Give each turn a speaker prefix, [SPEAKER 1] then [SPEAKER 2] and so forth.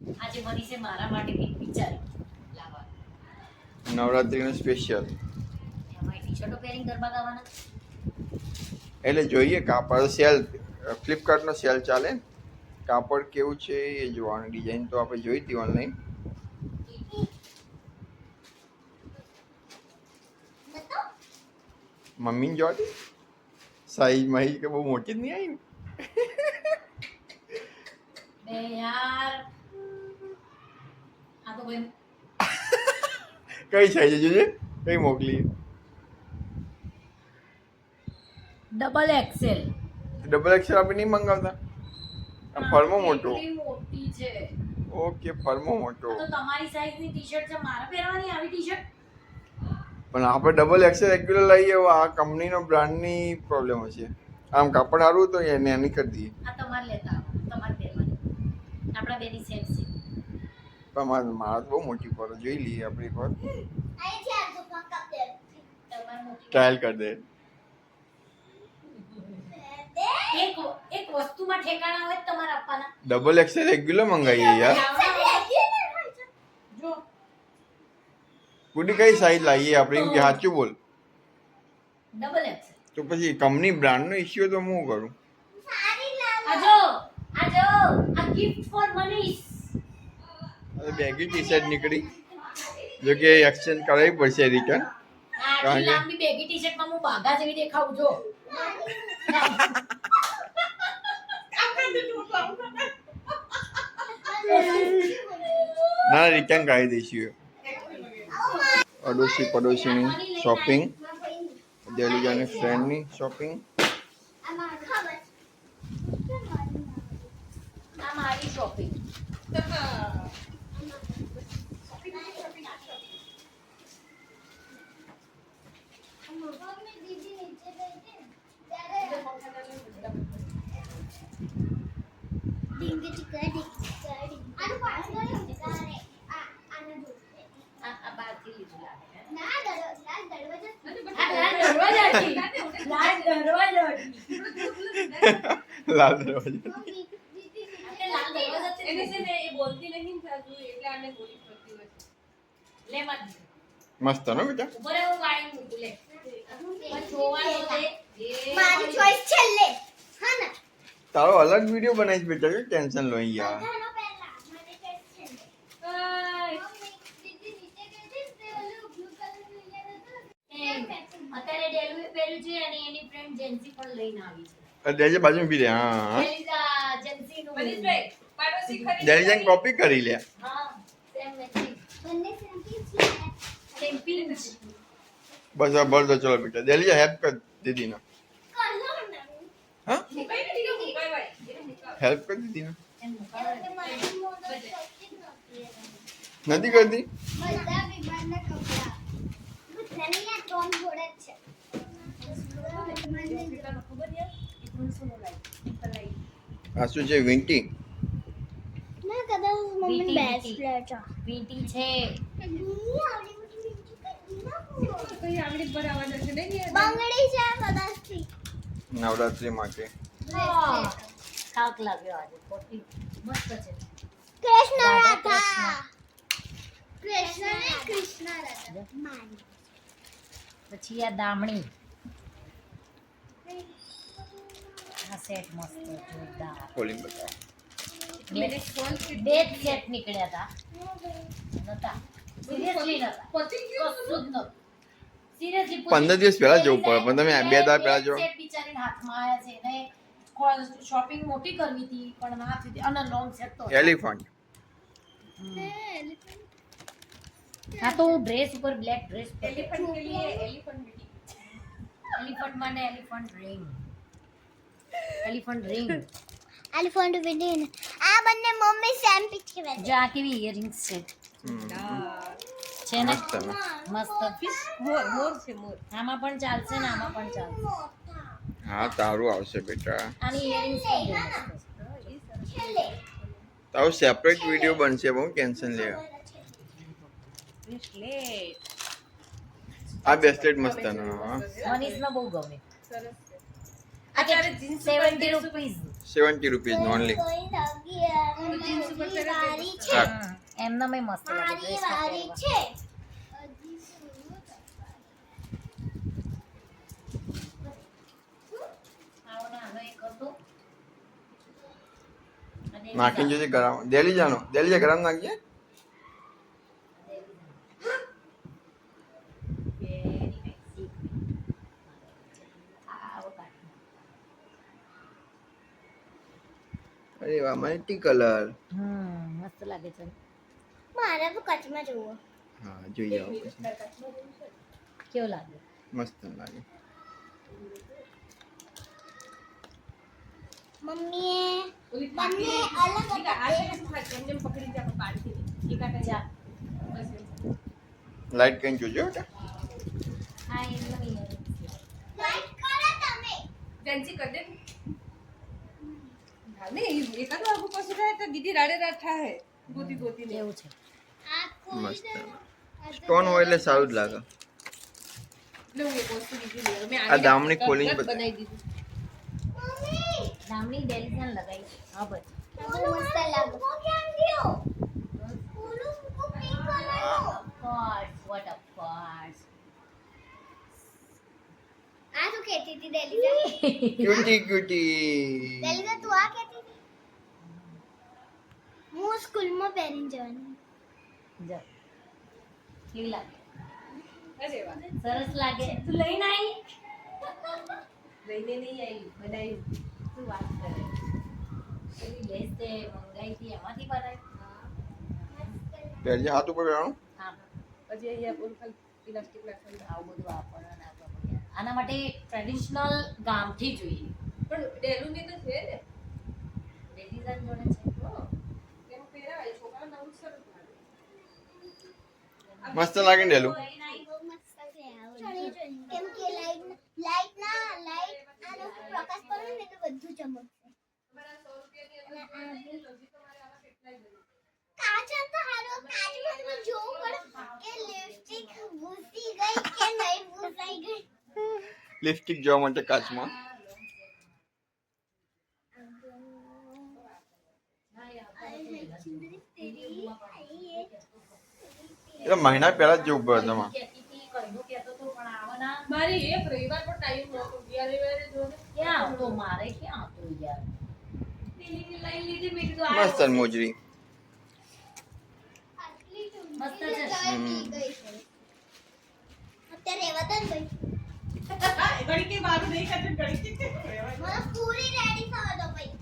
[SPEAKER 1] આજે મનીષે મારા માટે કંઈક લાવવાનું.
[SPEAKER 2] નવરાત્રિનું સ્પેશિયલ
[SPEAKER 1] એમાં પહેરીને ગરબા ગાવાના
[SPEAKER 2] એટલે જોઈએ કાપડ સેલ ફ્લિપકાર્ટનો સેલ ચાલે. કાપડ કેવું છે એ જોવાનું. ડિઝાઇન તો આપણે જોઈ હતી ઓનલાઈન મમ્મીને જોતી સાઈઝ માહિતી કે બહુ મોટી જ નહીં આવી.
[SPEAKER 1] યાર ભાઈ
[SPEAKER 2] કઈ સાઈઝ જોજે. કઈ મોકલી
[SPEAKER 1] ડબલ એક્સેલ
[SPEAKER 2] ડબલ એક્સેલ આપણે નહીં મંગાવતા? આ ફર્મો મોટો.
[SPEAKER 1] મોટી છે.
[SPEAKER 2] ઓકે ફર્મો મોટો.
[SPEAKER 1] તો તમારી સાઈઝની ટી શર્ટ છે મારે પહેરવાની આવી ટી શર્ટ
[SPEAKER 2] પણ આપણે ડબલ એક્સેલ રેગ્યુલર લઈએ આ કંપનીનો બ્રાન્ડની પ્રોબ્લેમ હશે. આમ કાપડ સારું તો એને એની કરી દઈએ.
[SPEAKER 1] આ તમારે લેતા તમારે પહેરવાની. આપણા બેની સેમ છે.
[SPEAKER 2] પણ મારે મારા બહુ મોટી પર જોઈ લઈએ આપણી
[SPEAKER 1] પર
[SPEAKER 2] ટ્રાયલ કરી દે.
[SPEAKER 1] તમારે
[SPEAKER 2] ડબલ એક્સેલ રેગ્યુલર મંગાવીએ યાર.
[SPEAKER 1] જો.
[SPEAKER 2] કઈ સાઈઝ લાવીએ આપણે? એમ કે સાચું બોલ.
[SPEAKER 1] ડબલ એક્સેલ
[SPEAKER 2] તો પછી કંપની બ્રાન્ડનો ઇશ્યુ તો હું કરું?
[SPEAKER 1] આ જો આ gift for Manish
[SPEAKER 2] baggy T shirt નીકળી. જો કે એક્સચેન્જ કરાવવી પડશે રિટર્ન કારણ કે-
[SPEAKER 1] બેગી ટી શર્ટમાં હું બાગા જેવી દેખાઉં જો.
[SPEAKER 2] ના રિટર્ન કરાવી દઈશું અડોશી પડોશીની શોપિંગ દેલીજાની ફ્રેન્ડની શોપિંગ
[SPEAKER 1] આ મારી શોપિંગ આ આ બહારથી લીધું લાગે આ લાલ દરવાજાથી લાલ દરવાજાથી
[SPEAKER 2] લાલ દરવાજા
[SPEAKER 1] આપણે લાલ દરવાજાથી
[SPEAKER 3] એને છે ને એ બોલતી નહીં ને સાસુ એટલે આને બોલી પડતી હોય છે.
[SPEAKER 1] લે મત
[SPEAKER 2] મસ્ત ને બેટા.
[SPEAKER 1] ઉપર એવું વાળી મૂકું લે. પણ જોવાનું તે
[SPEAKER 4] મારી ચોઈસ છેલ્લે હા ને?
[SPEAKER 2] તારો અલગ વીડિયો બનાવીશ બેટા કે ટેન્શન લો યાર.
[SPEAKER 1] અત્યારે ડેલુએ પહેર્યું છે અને એની ફ્રેન્ડ જેન્સી પણ લઈને આવી છે.
[SPEAKER 2] દેજે બાજુ ઊભી રહે હા
[SPEAKER 3] ખરી
[SPEAKER 2] દેલીજાને કોપી કરી લે. બસ આ બોલ દો ચલો બેટા. દેલીજા હેલ્પ કર દીદીને. હા. હેલ્પ કર દીદીને. નથી કરતી?
[SPEAKER 4] બધા
[SPEAKER 2] આ શું છે વિન્ટી
[SPEAKER 4] ના કદાચ મમ્મી બેસ્ટ
[SPEAKER 1] વીટી.
[SPEAKER 4] લે છે
[SPEAKER 1] વીટી
[SPEAKER 4] વીંટી કઈ
[SPEAKER 3] છે. નહીં
[SPEAKER 4] બંગડી છે કદાચ
[SPEAKER 2] નવરાત્રી માટે.
[SPEAKER 1] થાક લાગ્યો આજે ખોટી. મસ્ત છે.
[SPEAKER 4] કૃષ્ણ
[SPEAKER 1] રાધા.
[SPEAKER 4] રાધા કૃષ્ણ ને કૃષ્ણ રાધા.
[SPEAKER 1] પછી આ દામણી. આ સેટ મસ્ત જોરદાર.
[SPEAKER 2] ખોલીને બતાવો.
[SPEAKER 1] બે
[SPEAKER 3] મને
[SPEAKER 1] જ સેટ નીકળ્યા હતા નતા. સિરિયસલી નતા.
[SPEAKER 3] પતી ગયું
[SPEAKER 1] કશું જ નતું. સિરિયસલી
[SPEAKER 2] પંદર દિવસ પહેલા જવું પડે પણ તમે બે દાડા પહેલા જો.
[SPEAKER 1] સેટ બિચારીને હાથમાં આવ્યા છે. ને શોપિંગ મોટી કરવી હતી પણ ના થઈ અને લોંગ સેટ તો
[SPEAKER 2] એલિફન્ટ
[SPEAKER 1] હા તો હું ડ્રેસ ઉપર બ્લેક ડ્રેસ
[SPEAKER 3] એલિફન્ટ કે લીએ? એલિફન્ટ બેટી.
[SPEAKER 1] એલિફન્ટ માટે elephant ring elephant ring
[SPEAKER 4] elephant વિડિન આ બંને મમ્મી સેમ પીછે વેચે
[SPEAKER 1] જો આ કેવી ઇયરિંગ્સ છે છે ને
[SPEAKER 2] મસ્ત
[SPEAKER 3] મોર મોર છે મોર
[SPEAKER 1] આમાં પણ ચાલશે ને આમાં પણ ચાલશે
[SPEAKER 2] હા તારું આવશે બેટા
[SPEAKER 1] આની ઇયરિંગ્સ પણ
[SPEAKER 2] તારું સેપરેટ વીડિયો બનશે બહુ ટેન્શન લે
[SPEAKER 3] બ્રેસલેટ
[SPEAKER 2] આ બ્રેસલેટ મસ્ત ને હા
[SPEAKER 1] બહુ ગમે
[SPEAKER 3] સરસ અત્યારે જીન્સ ઉપર
[SPEAKER 1] સેવન્ટી
[SPEAKER 3] dress ઉપર-
[SPEAKER 1] રૂપીઝ.
[SPEAKER 2] સેવન્ટી રૂપીઝ ઓનલી
[SPEAKER 4] કોઈ લાગી આ
[SPEAKER 3] જીન્સ ઉપર પહેરે
[SPEAKER 4] છે.
[SPEAKER 1] એમના મેં મસ્ત લાગે
[SPEAKER 4] વારી છે.
[SPEAKER 1] ને
[SPEAKER 2] નાખીને જોજે ગરમ દેલી જાનો દેલી જા ગરમ નાખજે વાહ મલ્ટી કલર
[SPEAKER 1] હમ મસ્ત લાગે છે.
[SPEAKER 4] મારે તો કચ્છમાં જવું
[SPEAKER 2] હા જોઈ આવો
[SPEAKER 1] કેવો લાગે?
[SPEAKER 2] મસ્ત લાગે.
[SPEAKER 4] મમ્મીએ
[SPEAKER 3] ફાટી
[SPEAKER 4] અલગ
[SPEAKER 3] એમ પકડી જા પાડતી નહીં. એક
[SPEAKER 1] જા.
[SPEAKER 2] લાઈટ કઈ જોજો બેટા.
[SPEAKER 1] આ એમનો ઈ
[SPEAKER 4] લાઈક કરો તમે.
[SPEAKER 3] ફેન્સી કર દે ને. હા, નહીં, એકાદ વાગુ પાછું થાય તો દીદી રાડે રાડ થાય ગોતી ગોતીને.
[SPEAKER 1] કેવું છે.
[SPEAKER 4] આ
[SPEAKER 2] મસ્ત. સ્ટોન હોય એટલે સારું જ લાગે.
[SPEAKER 3] એટલે હું એક વસ્તુ બીજી લઈ આવી. મેં
[SPEAKER 2] આ દામણી ખોલીને
[SPEAKER 3] બનાવી દીધું.
[SPEAKER 1] દામણી ડેલિઝન લગાવી હા બસ.
[SPEAKER 4] બહુ મસ્ત લાગે કો કેમ ગયો? ઓલું કો પિંક કલરનો
[SPEAKER 1] કોર્સ વોટ અ કોર્સ
[SPEAKER 4] આ શું કહેતી હતી દેલીઝા
[SPEAKER 2] ક્યુટી ક્યુટી
[SPEAKER 4] દેલીઝા તું આ હતી હું સ્કૂલમાં પહેરીને જવાની
[SPEAKER 1] જા કેવી લાગે
[SPEAKER 3] અરે વાહ.
[SPEAKER 1] સરસ લાગે તું લઈને આવી
[SPEAKER 3] લઈને નહીં આવી બનાવી
[SPEAKER 1] શું વાત કરે એવી લેસ તે મંગાઈ હતી એમાંથી બનાવી
[SPEAKER 2] પહેરજે હાથ ઉપર પહેરવાનું
[SPEAKER 1] હા
[SPEAKER 3] પછી અહીંયા ખાલી ઇલાસ્ટિક
[SPEAKER 1] આવું બધું આપણને આના માટે ટ્રેડિશનલ ગામથી જોઈએ
[SPEAKER 3] પણ ડેલુની તો છે ને
[SPEAKER 1] લેડીઝ જોડે છે
[SPEAKER 3] હં. એમ પહેરાવાય છોકરાઓને આવું સરસ લાગે
[SPEAKER 2] મસ્ત લાગે ને ડેલું
[SPEAKER 4] કેમ કે લાઈટ લાઈટ ના લાઈટ આનો પ્રકાશ પડે ને તો બધું ચમકશે. કાચ તો હારો કાચમાં જોવું પડે કે લિપસ્ટિક ભૂસી ગઈ કે નહીં ભૂસાઈ ગઈ
[SPEAKER 2] લિપસ્ટિક જોવા માટે કાચમાં એ તો મહિના પહેલા જ જવું પડે તમારે.
[SPEAKER 3] મારી એક રવિવાર પણ ટાઈમ નહોતો. ગયા રવિવારે જો
[SPEAKER 1] ક્યાં આવતો? મારે ક્યાં આવતો યાર?
[SPEAKER 3] દિલ્હીની લઈ લીધી મેં કીધું આ
[SPEAKER 2] મસ્ત મોજરી.
[SPEAKER 1] મસ્ત છે.
[SPEAKER 4] અત્યારે રહેવા ભાઈ
[SPEAKER 3] ઘડી કે નહીં કરતું ઘડી
[SPEAKER 4] પૂરી રેડી થવા દો ભાઈ.